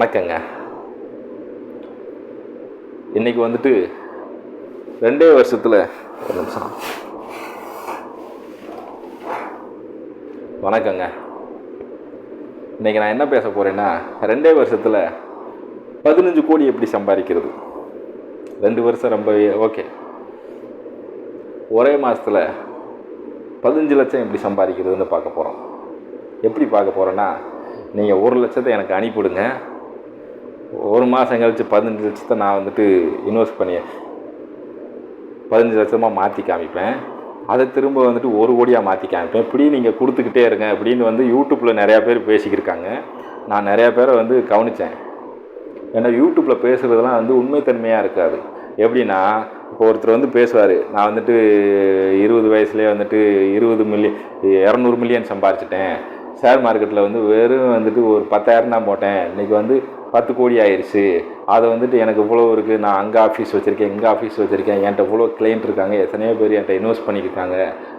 வணக்கங்க. இன்னைக்கு வந்துட்டு ரெண்டே வருஷத்தில் ஒரு நிமிஷம். வணக்கங்க. இன்னைக்கு நான் என்ன பேச போகிறேன்னா ரெண்டே வருஷத்தில் பதினஞ்சு கோடி எப்படி சம்பாதிக்கிறது? ரெண்டு வருஷம் ரொம்பவே ஓகே ஒரே மாதத்தில் பதினஞ்சு லட்சம் எப்படி சம்பாதிக்கிறதுன்னு பார்க்க போகிறோம் எப்படி பார்க்க போகிறோன்னா நீங்கள் ஒரு லட்சத்தை எனக்கு அனுப்பிவிடுங்க. ஒரு மாதம் கழித்து பதினஞ்சு லட்சத்தை நான் வந்துட்டு இன்வெஸ்ட் பண்ணி பதினஞ்சு லட்சமாக மாற்றி காமிப்பேன். அதை திரும்ப வந்துட்டு ஒரு கோடியாக மாற்றி காமிப்பேன். இப்படி நீங்கள் கொடுத்துக்கிட்டே இருங்க அப்படின்னு வந்து யூடியூப்பில் நிறையா பேர் பேசிக்கிருக்காங்க. நான் நிறையா பேரை வந்து கவனித்தேன் ஏன்னா யூடியூப்பில் பேசுகிறதுலாம் வந்து உண்மைத்தன்மையாக இருக்காது. எப்படின்னா இப்போ ஒருத்தர் வந்து பேசுவார் நான் வந்துட்டு இருபது வயசுலேயே வந்துட்டு இருபது மில்லியன் இரநூறு மில்லியன் சம்பாரிச்சிட்டேன். ஷேர் மார்க்கெட்டில் வந்து வெறும் வந்துட்டு ஒரு பத்தாயிரம் தான் போட்டேன். இன்றைக்கி வந்து பத்து கோடி ஆயிடுச்சு அதை வந்துட்டு எனக்கு இவ்வளோ இருக்குது நான் அங்கே ஆஃபீஸ் வச்சுருக்கேன் இங்கே ஆஃபீஸ் வச்சுருக்கேன். என்கிட்ட இவ்வளோ கிளைண்ட் இருக்காங்க. எத்தனையோ பேர் என்கிட்ட இன்வெஸ்ட் பண்ணியிருக்காங்க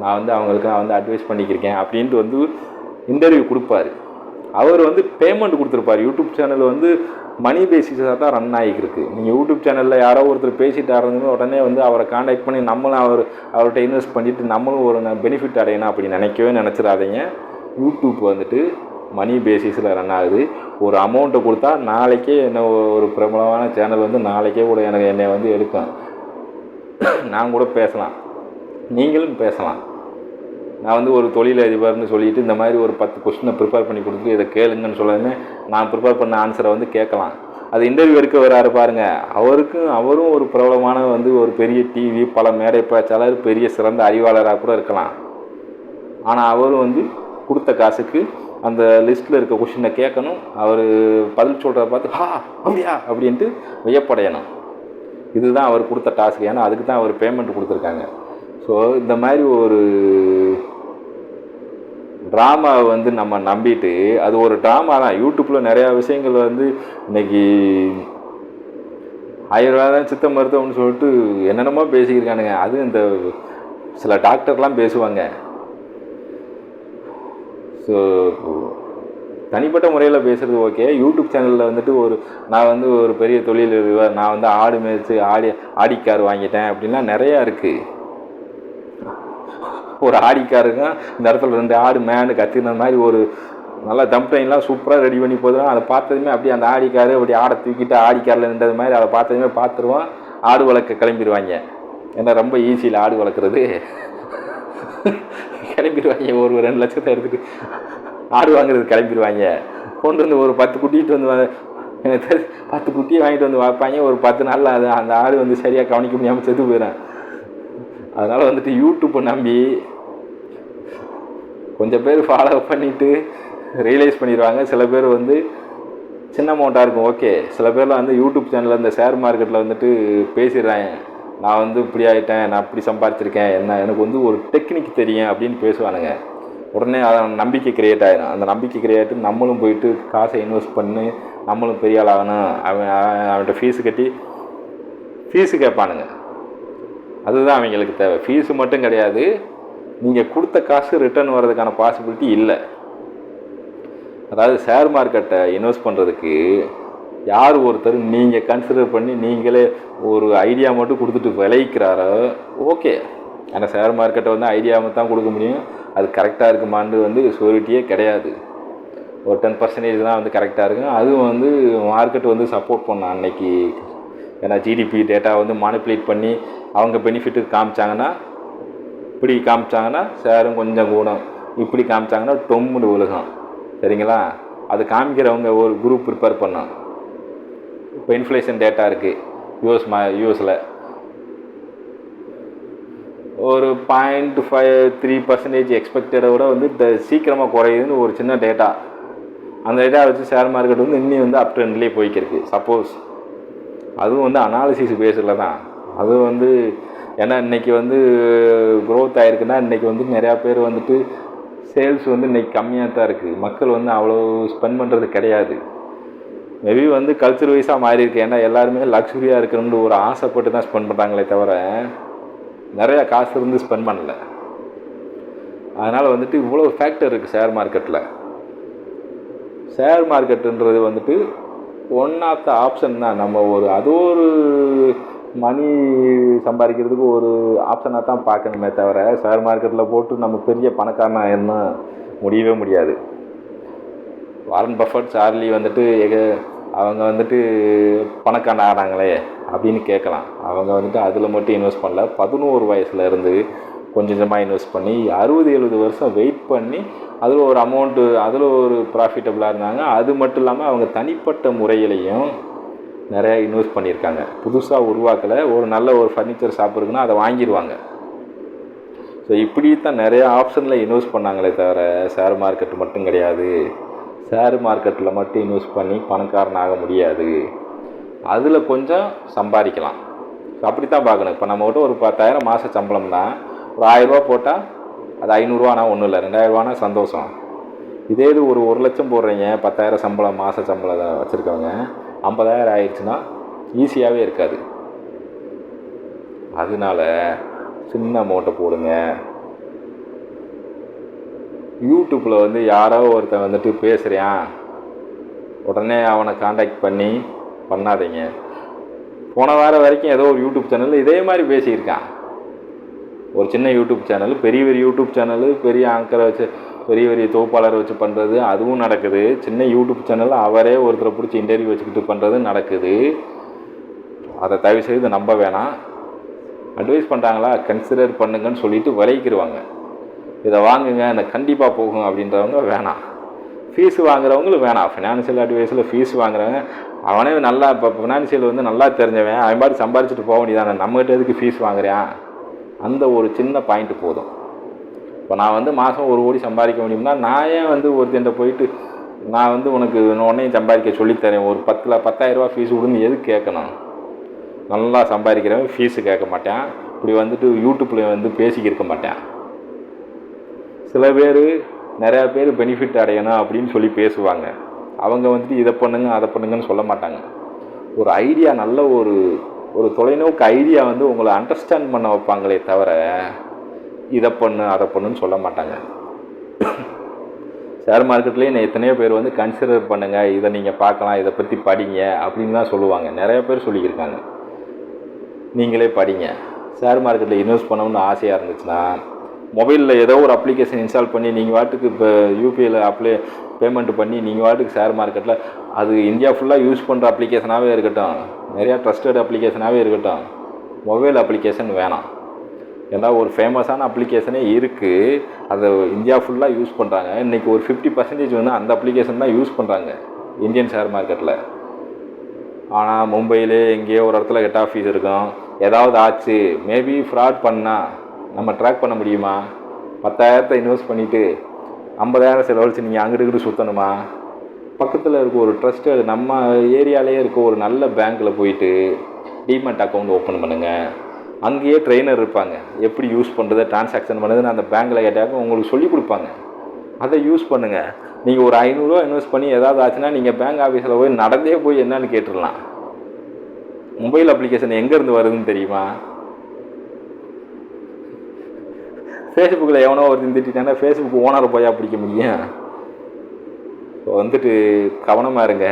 நான் வந்து அவங்களுக்கு நான் வந்து அட்வைஸ் பண்ணிக்கிருக்கேன் அப்படின்ட்டு வந்து இன்டர்வியூ கொடுப்பாரு. அவர் வந்து பேமெண்ட் கொடுத்துருப்பார். யூடியூப் சேனல் வந்து மணி பேசிஸாக தான் ரன் ஆகிருக்கு நீங்கள் யூடியூப் சேனலில் யாரோ ஒருத்தர் பேசிட்டாருன்னு உடனே வந்து அவரை காண்டாக்ட் பண்ணி நம்மளும் அவர் அவர்கிட்ட இன்வெஸ்ட் பண்ணிவிட்டு நம்மளும் ஒரு பெனிஃபிட் அடையணும் அப்படி நினைக்கவே நினச்சிடாதீங்க. யூடியூப் வந்துட்டு மணி பேசிஸில் ரன் ஆகுது. ஒரு அமௌண்ட்டை கொடுத்தா நாளைக்கே என்ன ஒரு பிரபலமான சேனல் வந்து நாளைக்கே கூட எனக்கு என்னை வந்து எடுக்கும். நான் கூட பேசலாம். நீங்களும் பேசலாம். நான் வந்து ஒரு தொழிலதிபர்னு சொல்லிட்டு இந்த மாதிரி ஒரு பத்து கொஸ்டினை ப்ரிப்பேர் பண்ணி கொடுத்து இதை கேளுங்கன்னு சொல்லாமே நான் ப்ரிப்பேர் பண்ண ஆன்சரை வந்து கேட்கலாம். அது இன்டர்வியூ எடுக்க வராரு பாருங்கள் அவருக்கும் அவரும் ஒரு பிரபலமான வந்து ஒரு பெரிய டிவி பல மேடை பேச்சாளர் பெரிய சிறந்த அறிவாளராக கூட இருக்கலாம். ஆனால் அவரும் வந்து கொடுத்த காசுக்கு அந்த லிஸ்ட்டில் இருக்க கொஷினை கேட்கணும். அவர் பதில் சொல்கிறத பார்த்து ஹா அப்படியா? அப்படின்ட்டு வியப்படையணும். இதுதான் அவர் கொடுத்த டாஸ்க் ஏன்னா அதுக்கு தான் அவர் பேமெண்ட் கொடுத்துருக்காங்க. ஸோ இந்த மாதிரி ஒரு ட்ராமாவை வந்து நம்ம நம்பிட்டு அது ஒரு ட்ராமா தான். யூடியூப்பில் நிறையா விஷயங்கள் வந்து இன்னைக்கு ஆயிரம் ரூபா தான் சித்த மருத்துவம்னு சொல்லிட்டு என்னென்னமோ பேசிக்கிருக்கானுங்க. அது இந்த சில டாக்டர்லாம் பேசுவாங்க. ஸோ தனிப்பட்ட முறையில் பேசுகிறது ஓகே யூடியூப் சேனலில் வந்துட்டு ஒரு நான் வந்து ஒரு பெரிய தொழில் நான் வந்து ஆடு மேய்ச்சி ஆடி ஆடிக்கார் வாங்கிட்டேன் அப்படின்லாம் நிறையா இருக்குது ஒரு ஆடிக்காருங்க இந்த இடத்துல ரெண்டு ஆடு மேனு கத்தின மாதிரி ஒரு நல்லா தம்ப்டைன்லாம் சூப்பராக ரெடி பண்ணி போதும் அதை பார்த்ததுமே அப்படியே அந்த ஆடிக்காரு அப்படி ஆடை தூக்கிட்டு ஆடிக்காரில் நின்றது மாதிரி அதை பார்த்ததுமே பார்த்துருவோம் ஆடு வளர்க்க கிளம்பிடுவாங்க ஏன்னா ரொம்ப ஈஸியில் ஆடு வளர்க்குறது. கிளம்பிடுவாங்க. ஒரு ரெண்டு லட்சத்தை எடுத்துட்டு ஆடு வாங்குறது கிளம்பிடுவாங்க. கொண்டு வந்து ஒரு பத்து குட்டிட்டு வந்து எனக்கு தெரிஞ்சு பத்து குட்டியை வாங்கிட்டு வந்து வைப்பாங்க ஒரு பத்து நாளில் அது அந்த ஆடு வந்து சரியாக கவனிக்க முடியாமல் செத்து போயிடும். அதனால் வந்துட்டு யூடியூப்பை நம்பி கொஞ்சம் பேர் ஃபாலோ பண்ணிவிட்டு ரியலைஸ் பண்ணிடுவாங்க. சில பேர் வந்து சின்ன அமௌண்ட்டாக இருக்கும். ஓகே சில பேர்லாம் வந்து யூடியூப் சேனலில் இந்த ஷேர் மார்க்கெட்டில் வந்துட்டு பேசிடுறாங்க. நான் வந்து இப்படி ஆகிட்டேன் நான் இப்படி சம்பாதிச்சிருக்கேன் என்ன? எனக்கு வந்து ஒரு டெக்னிக் தெரியும் அப்படின்னு பேசுவானுங்க. உடனே அதை நம்பிக்கை கிரியேட் ஆகிடும் அந்த நம்பிக்கை கிரியேட் நம்மளும் போயிட்டு காசை இன்வெஸ்ட் பண்ணி நம்மளும் பெரிய ஆள் ஆகணும். அவன் அவன் அவன்கிட்ட ஃபீஸு கட்டி ஃபீஸு கேட்பானுங்க. அதுதான் அவங்களுக்கு தேவை. ஃபீஸு மட்டும் கிடையாது. நீங்கள் கொடுத்த காசு ரிட்டர்ன் வர்றதுக்கான பாசிபிலிட்டி இல்லை. அதாவது ஷேர் மார்க்கெட்டை இன்வெஸ்ட் பண்ணுறதுக்கு யார் ஒருத்தர் நீங்கள் கன்சிடர் பண்ணி நீங்களே ஒரு ஐடியா மட்டும் கொடுத்துட்டு விளைவிக்கிறாரோ ஓகே ஆனால் ஷேர் மார்க்கெட்டை வந்து ஐடியா தான் கொடுக்க முடியும். அது கரெக்டாக இருக்குமான்னு வந்து ஷூரிட்டியே கிடையாது. ஒரு டென் பர்சன்டேஜ் தான் வந்து கரெக்டாக இருக்கும். அதுவும் வந்து மார்க்கெட் வந்து சப்போர்ட் பண்ண அன்னைக்கு. ஏன்னா ஜிடிபி டேட்டா வந்து மானிப்புலேட் பண்ணி அவங்க பெனிஃபிட்டு காமிச்சாங்கன்னா இப்படி காமிச்சாங்கன்னா ஷேரும் கொஞ்சம் கூடும். இப்படி காமிச்சாங்கன்னா டொம்முன்னு விழுகும். சரிங்களா? அது காமிக்கிறவங்க ஒரு குரூப் ப்ரிப்பேர் பண்ணோம் இப்போ இன்ஃப்ளேஷன் டேட்டா இருக்குது யூஎஸ் மா யூஎஸில் ஒரு பாயிண்ட் ஃபைவ் த்ரீ பர்சன்டேஜ் எக்ஸ்பெக்டடை விட வந்து த சீக்கிரமாக குறையுதுன்னு ஒரு சின்ன டேட்டா அந்த டேட்டா வச்சு ஷேர் மார்க்கெட் வந்து இன்னும் வந்து அப் ட்ரெண்ட்லேயே போய்க்கிருக்கு சப்போஸ் அதுவும் வந்து அனாலிசிஸ் பேஸில் தான். அதுவும் வந்து ஏன்னா இன்றைக்கி வந்து க்ரோத் ஆகிருக்குன்னா இன்றைக்கி வந்து நிறையா பேர் வந்துட்டு சேல்ஸ் வந்து இன்றைக்கி கம்மியாக தான் இருக்குது மக்கள் வந்து அவ்வளோ ஸ்பெண்ட் பண்ணுறது கிடையாது. மேபி வந்து கல்ச்சர் வைஸாக மாறி இருக்கு ஏன்னா எல்லாருமே லக்ஸுரியாக இருக்கணும்னு ஒரு ஆசைப்பட்டு தான் ஸ்பெண்ட் பண்ணுறாங்களே தவிர நிறையா காசு இருந்து ஸ்பெண்ட் பண்ணல. அதனால் வந்துட்டு இவ்வளோ ஃபேக்டர் இருக்குது ஷேர் மார்க்கெட்டில் ஷேர் மார்க்கெட்டுன்றது வந்துட்டு ஒன் ஆஃப் த ஆப்ஷன் தான். நம்ம ஒரு அது ஒரு மணி சம்பாதிக்கிறதுக்கு ஒரு ஆப்ஷனாக தான் பார்க்கணுமே தவிர ஷேர் மார்க்கெட்டில் போட்டு நம்ம பெரிய பணக்காரனாக என்ன முடியவே முடியாது. வாரன் பஃபட் சார்லி வந்துட்டு எக அவங்க வந்துட்டு பணக்காரன் ஆகிறாங்களே அப்படின்னு கேட்கலாம். அவங்க வந்துட்டு அதில் மட்டும் இன்வெஸ்ட் பண்ணல. பதினோரு வயசுல இருந்து கொஞ்சம் கொஞ்சமாக இன்வெஸ்ட் பண்ணி அறுபது எழுபது வருஷம் வெயிட் பண்ணி அதில் ஒரு அமௌண்ட்டு அதில் ஒரு ப்ராஃபிட்டபுளாக இருந்தாங்க. அது மட்டும் இல்லாமல் அவங்க தனிப்பட்ட முறையிலையும் நிறையா இன்வெஸ்ட் பண்ணியிருக்காங்க. புதுசாக உருவாக்கலை. ஒரு நல்ல ஒரு ஃபர்னிச்சர் ஷாப் இருக்குன்னா அதை வாங்கிடுவாங்க. ஸோ இப்படி தான் நிறையா ஆப்ஷனில் இன்வெஸ்ட் பண்ணாங்களே தவிர ஷேர் மார்க்கெட் மட்டும் கிடையாது. ஷேர் மார்க்கெட்டில் மட்டும் இன்வெஸ்ட் பண்ணி பணக்காரன் ஆக முடியாது. அதில் கொஞ்சம் சம்பாதிக்கலாம். அப்படி தான் பார்க்கணும். இப்போ நம்மகிட்ட ஒரு பத்தாயிரம் மாத சம்பளம்னா ஒரு ஆயிரரூபா போட்டால் அது ஐநூறுரூவானா ஒன்றும் இல்லை. ரெண்டாயிரரூவானா சந்தோஷம். இதே இது ஒரு ஒரு லட்சம் போடுறீங்க. பத்தாயிரம் சம்பளம் மாத சம்பளம் வச்சுருக்கவங்க ஐம்பதாயிரம் ஆயிடுச்சுன்னா ஈஸியாகவே இருக்காது. அதனால சின்ன அமௌண்ட்டை போடுங்க. யூடியூப்பில் வந்து யாரோ ஒருத்தன் வந்துட்டு பேசுகிறான் உடனே அவனை காண்டாக்ட் பண்ணி பண்ணாதீங்க. போன வாரம் வரைக்கும் ஏதோ ஒரு யூடியூப் சேனலில் இதே மாதிரி பேசியிருக்கான். ஒரு சின்ன யூடியூப் சேனல் பெரிய பெரிய யூடியூப் சேனல் பெரிய ஆங்கரை வச்சு பெரிய பெரிய தொகுப்பாளரை வச்சு பண்ணுறது அதுவும் நடக்குது. சின்ன யூடியூப் சேனல் அவரே ஒருத்தரை பிடிச்சி இன்டர்வியூ வச்சுக்கிட்டு பண்ணுறது நடக்குது. அதை தயவு செய்து நம்ப வேணாம். அட்வைஸ் பண்ணுறாங்களா கன்சிடர் பண்ணுங்கன்னு சொல்லிட்டு விளைவிக்கிடுவாங்க இதை வாங்குங்க எனக்கு கண்டிப்பாக போகும் அப்படின்றவங்க வேணாம். ஃபீஸ் வாங்குறவங்களும் வேணாம். ஃபினான்ஷியல் அட்வைஸில் ஃபீஸ் வாங்குறவங்க அவனே நல்லா இப்போ ஃபினான்ஷியல் வந்து நல்லா தெரிஞ்சவன் அவன் பாட்டு சம்பாரிச்சிட்டு போக வேண்டியதானே நம்மகிட்ட எதுக்கு ஃபீஸ் வாங்குறேன் அந்த ஒரு சின்ன பாயிண்ட் போதும். இப்போ நான் வந்து மாதம் ஒரு கோடி சம்பாதிக்க முடியும்னா நான் ஏன் வந்து ஒருத்தன்ட்ட போயிட்டு நான் வந்து உனக்கு உன்னையும் சம்பாதிக்க சொல்லித்தரேன் ஒரு பத்தில் பத்தாயிரரூபா ஃபீஸ் விடுன்னு எதுக்கு கேட்கணும்? நல்லா சம்பாதிக்கிறவன் ஃபீஸு கேட்க மாட்டேன். இப்படி வந்துட்டு யூடியூப்பில் வந்து பேசிக்கிருக்க மாட்டேன். சில பேர் நிறையா பேர் பெனிஃபிட் அடையணும் அப்படின்னு சொல்லி பேசுவாங்க. அவங்க வந்துட்டு இதை பண்ணுங்க அதை பண்ணுங்கன்னு சொல்ல மாட்டாங்க. ஒரு ஐடியா நல்ல ஒரு ஒரு தொலைநோக்கு ஐடியா வந்து உங்களை அண்டர்ஸ்டாண்ட் பண்ண வைப்பாங்களே தவிர இதை பண்ணு அதை பண்ணுன்னு சொல்ல மாட்டாங்க. ஷேர் மார்க்கெட்லேயே நான் எத்தனையோ பேர் வந்து கன்சிடர் பண்ணுங்கள் இதை நீங்கள் பார்க்கலாம் இதை பற்றி படிங்க அப்படின்னு தான் சொல்லுவாங்க. நிறைய பேர் சொல்லியிருக்காங்க. நீங்களே படிங்க. ஷேர் மார்க்கெட்டில் இன்வெஸ்ட் பண்ணணும்னு ஆசையாக இருந்துச்சுன்னா மொபைலில் ஏதோ ஒரு அப்ளிகேஷன் இன்ஸ்டால் பண்ணி நீங்கள் வாட்டுக்கு இப்போ யூபிஐயில் அப்ளை பேமெண்ட் பண்ணி நீங்கள் வாட்டுக்கு ஷேர் மார்க்கெட்டில் அது இந்தியா ஃபுல்லாக யூஸ் பண்ணுற அப்ளிகேஷனாகவே இருக்கட்டும். நிறையா ட்ரஸ்டட் அப்ளிகேஷனாகவே இருக்கட்டும். மொபைல் அப்ளிகேஷன் வேணாம். ஏன்னா ஒரு ஃபேமஸான அப்ளிகேஷனே இருக்குது அதை இந்தியா ஃபுல்லாக யூஸ் பண்ணுறாங்க இன்றைக்கி ஒரு ஃபிஃப்டி பர்சன்டேஜ் வந்து அந்த அப்ளிகேஷன் தான் யூஸ் பண்ணுறாங்க இந்தியன் ஷேர் மார்க்கெட்டில் ஆனால் மும்பையிலே எங்கேயோ ஒரு இடத்துல ஹெட் ஆஃபீஸ் இருக்கும். ஏதாவது ஆச்சு மேபி ஃப்ராட் பண்ணால் நம்ம ட்ராக் பண்ண முடியுமா? பத்தாயிரத்தை இன்வெஸ்ட் பண்ணிவிட்டு ஐம்பதாயிரம் செலவழிச்சு நீங்கள் அங்கிட்டு இங்கிட்டு சுற்றணுமா பக்கத்தில் இருக்க ஒரு ட்ரஸ்ட்டு நம்ம ஏரியாலே இருக்க ஒரு நல்ல பேங்க்கில் போயிட்டு டிமெட் அக்கௌண்ட் ஓப்பன் பண்ணுங்கள் அங்கேயே ட்ரெயினர் இருப்பாங்க. எப்படி யூஸ் பண்ணுறது டிரான்சாக்ஷன் பண்ணுறதுன்னு அந்த பேங்க்கில் கேட்டாக்க உங்களுக்கு சொல்லி கொடுப்பாங்க. அதை யூஸ் பண்ணுங்கள் நீங்கள் ஒரு ஐநூறுரூவா இன்வெஸ்ட் பண்ணி ஏதாவது ஆச்சுன்னா நீங்கள் பேங்க் ஆஃபீஸில் போய் நடந்தே போய் என்னன்னு கேட்டுடலாம். மொபைல் அப்ளிகேஷன் எங்கேருந்து வருதுன்னு தெரியுமா? ஃபேஸ்புக்கில் எவனோ ஒரு திட்டானா ஃபேஸ்புக் ஓனரை போயா பிடிக்க முடியும்? ஸோ வந்துட்டு கவனமாக இருங்க.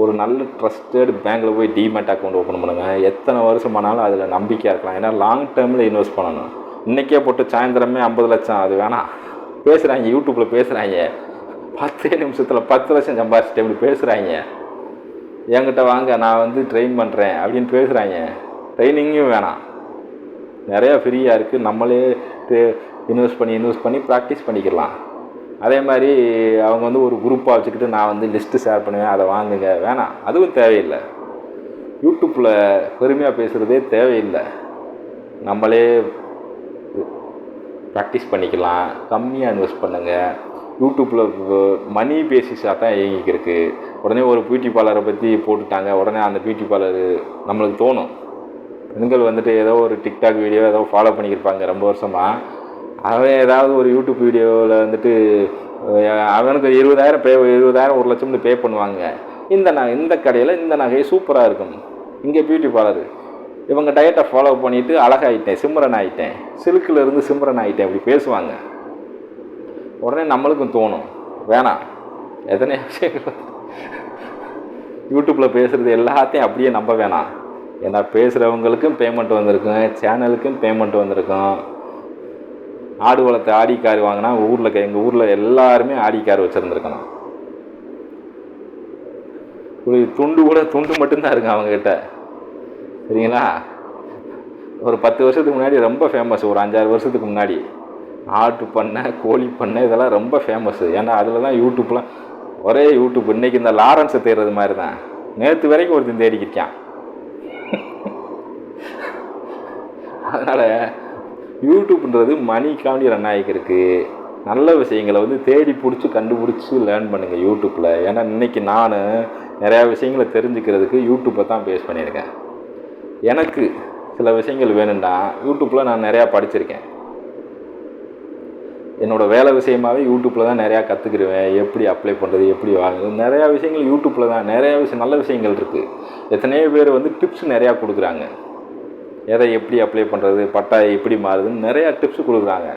ஒரு நல்ல ட்ரஸ்டட் பேங்க்கில் போய் டிமேட் அக்கௌண்ட் ஓப்பன் பண்ணுங்கள் எத்தனை வருஷமானாலும் அதில் நம்பிக்கையாக இருக்கலாம். ஏன்னா லாங் டேர்மில் இன்வெஸ்ட் பண்ணணும். இன்றைக்கே போட்டு சாயந்தரமே ஐம்பது லட்சம். அது வேணாம். பேசுகிறாங்க யூடியூப்பில் பேசுகிறாங்க பத்தே நிமிஷத்தில் பத்து லட்சம் சம்பாதிச்சிட்டு இப்படி பேசுகிறாங்க என்கிட்ட வாங்க நான் வந்து ட்ரெயின் பண்ணுறேன் அப்படின்னு பேசுகிறாங்க ட்ரைனிங்கும் வேணாம். நிறையா ஃப்ரீயாக இருக்குது நம்மளே இன்வெஸ்ட் பண்ணி இன்வெஸ்ட் பண்ணி ப்ராக்டிஸ் பண்ணிக்கலாம். அதே மாதிரி அவங்க வந்து ஒரு குரூப்பாக வச்சுக்கிட்டு நான் வந்து லிஸ்ட்டு ஷேர் பண்ணுவேன் அதை வாங்குங்க. வேணாம் அதுவும் தேவையில்லை. யூடியூப்பில் பெருமையாக பேசுகிறதே தேவையில்லை. நம்மளே ப்ராக்டிஸ் பண்ணிக்கலாம் கம்மியாக இன்வெஸ்ட் பண்ணுங்கள் யூடியூப்பில் மணி பேசிஸாக தான் இயங்கிக்கிருக்கு. உடனே ஒரு பியூட்டி பார்லரை பற்றி போட்டுட்டாங்க உடனே அந்த பியூட்டி பார்லர் நம்மளுக்கு தோணும். பெண்கள் வந்துட்டு ஏதோ ஒரு டிக்டாக் வீடியோ ஏதோ ஃபாலோ பண்ணியிருப்பாங்க ரொம்ப வருஷமாக அவன் ஏதாவது ஒரு யூடியூப் வீடியோவில் வந்துட்டு அவனுக்கு இருபதாயிரம் பே இருபதாயிரம் ஒரு லட்சம்னு பே பண்ணுவாங்க. இந்த நகை இந்த கடையில் இந்த நகை சூப்பராக இருக்கும். இங்கே பியூட்டி பார்லர் இவங்க டயட்டை ஃபாலோ பண்ணிவிட்டு அழகாயிட்டேன் சிம்ரன் ஆகிட்டேன் சில்கில் இருந்து சிம்ரன் ஆகிட்டேன் அப்படி பேசுவாங்க. உடனே நம்மளுக்கும் தோணும் வேணாம். எத்தனை விஷயங்கள். யூடியூப்பில் பேசுகிறது எல்லாத்தையும் அப்படியே நம்ப வேணாம். ஏன்னா பேசுகிறவங்களுக்கும் பேமெண்ட் வந்திருக்கும் சேனலுக்கும் பேமெண்ட் வந்திருக்கும். ஆடு வளர்த்து ஆடி கார் வாங்கினா ஊரில் எங்கள் ஊரில் எல்லாருமே ஆடி கார் வச்சுருந்துருக்கணும். துண்டு கூட துண்டு மட்டும்தான் இருக்கும் அவங்கக்கிட்ட சரிங்களா? ஒரு பத்து வருஷத்துக்கு முன்னாடி ரொம்ப ஃபேமஸ் ஒரு அஞ்சாறு வருஷத்துக்கு முன்னாடி. ஆட்டு பண்ணை கோழி பண்ணை இதெல்லாம் ரொம்ப ஃபேமஸ் ஏன்னா அதில் தான் யூடியூப்லாம் ஒரே யூடியூப் இன்றைக்கி இந்த லாரன்ஸை தேடுறது மாதிரி தான் நேற்று வரைக்கும் ஒருத்தன் தேடிக்கிட்டான் அதனால் யூடியூப்ன்றது மணிக்காண்டி ரன் ஆகிக்கிருக்கு நல்ல விஷயங்களை வந்து தேடி பிடிச்சி கண்டுபிடிச்சி லேர்ன் பண்ணுங்கள் யூடியூப்பில் ஏன்னா இன்னைக்கு நான் நிறையா விஷயங்களை தெரிஞ்சுக்கிறதுக்கு யூடியூப்பை தான் பேஸ் பண்ணியிருக்கேன். எனக்கு சில விஷயங்கள் வேணும்னா யூடியூப்பில் நான் நிறையா படிச்சிருக்கேன். என்னோடய வேலை விஷயமாவே யூடியூப்பில் தான் நிறையா கற்றுக்கிடுவேன் எப்படி அப்ளை பண்ணுறது எப்படி வாங்குறது. நிறையா விஷயங்கள் யூடியூப்பில் தான். நிறையா விஷயம் நல்ல விஷயங்கள் இருக்குது எத்தனையோ பேர் வந்து டிப்ஸ் நிறையா கொடுக்குறாங்க. எதை எப்படி அப்ளை பண்ணுறது பட்டா எப்படி மாறுதுன்னு நிறையா டிப்ஸ் கொடுக்குறாங்க.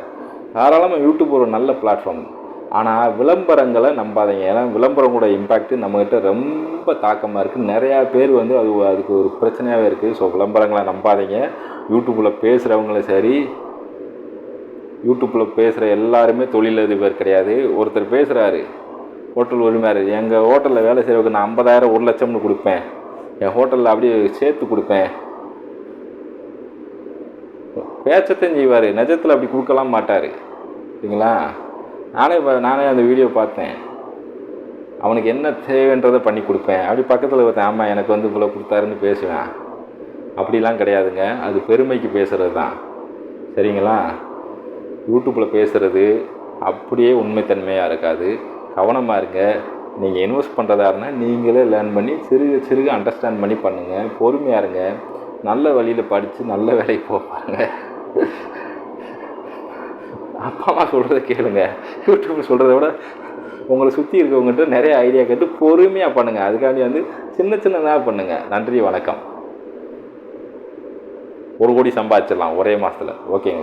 தாராளமாக யூடியூப் ஒரு நல்ல பிளாட்ஃபார்ம் ஆனால் விளம்பரங்களை நம்பாதீங்க. ஏன்னா விளம்பரங்களோட இம்பேக்ட் நம்மக்கிட்ட ரொம்ப தாக்கமாக இருக்குது நிறையா பேர் வந்து அது அதுக்கு ஒரு பிரச்சனையாகவே இருக்குது ஸோ விளம்பரங்களை நம்பாதீங்க. யூடியூப்பில் பேசுகிறவங்களும் சரி யூடியூப்பில் பேசுகிற எல்லாருமே தொழிலதிபர் கிடையாது. ஒருத்தர் பேசுகிறாரு ஹோட்டல் உரிமையார் எங்கள் ஹோட்டலில் வேலை செய்கிறவங்க நான் ஐம்பதாயிரம் ஒரு லட்சம்னு கொடுப்பேன். என் ஹோட்டலில் அப்படியே சேர்த்து கொடுப்பேன். பேச்சத்தையும் செய்வார். நிஜத்தில் அப்படி கொடுக்கலாம் மாட்டார். சரிங்களா? நானே நானே அந்த வீடியோ பார்த்தேன். அவனுக்கு என்ன தேவைன்றதை பண்ணி கொடுப்பேன். அப்படி பக்கத்தில் பார்த்தேன் ஆமாம் எனக்கு வந்து இவ்வளோ கொடுத்தாருன்னு பேசுவேன். அப்படிலாம் கிடையாதுங்க. அது பெருமைக்கு பேசுகிறது தான். சரிங்களா? யூடியூப்பில் பேசுகிறது அப்படியே உண்மைத்தன்மையாக இருக்காது. கவனமாக இருங்க. நீங்கள் இன்வெஸ்ட் பண்ணுறதா இருந்தால் நீங்களே லேர்ன் பண்ணி சிறுக சிறுக அண்டர்ஸ்டாண்ட் பண்ணி பண்ணுங்கள் பொறுமையாக இருங்க. நல்ல வழியில் படித்து நல்ல வேலைக்கு போவாங்க. அப்பா அம்மா சொல்கிறத கேளுங்க. யூடியூப் சொல்கிறத விட உங்களை சுற்றி இருக்கவங்ககிட்ட நிறைய ஐடியா கேட்டு பொறுமையாக பண்ணுங்கள் அதுக்காண்டி வந்து சின்ன சின்னதாக பண்ணுங்கள் நன்றி வணக்கம். ஒரு கோடி சம்பாதிச்சிடலாம் ஒரே மாதத்தில் ஓகேங்களா?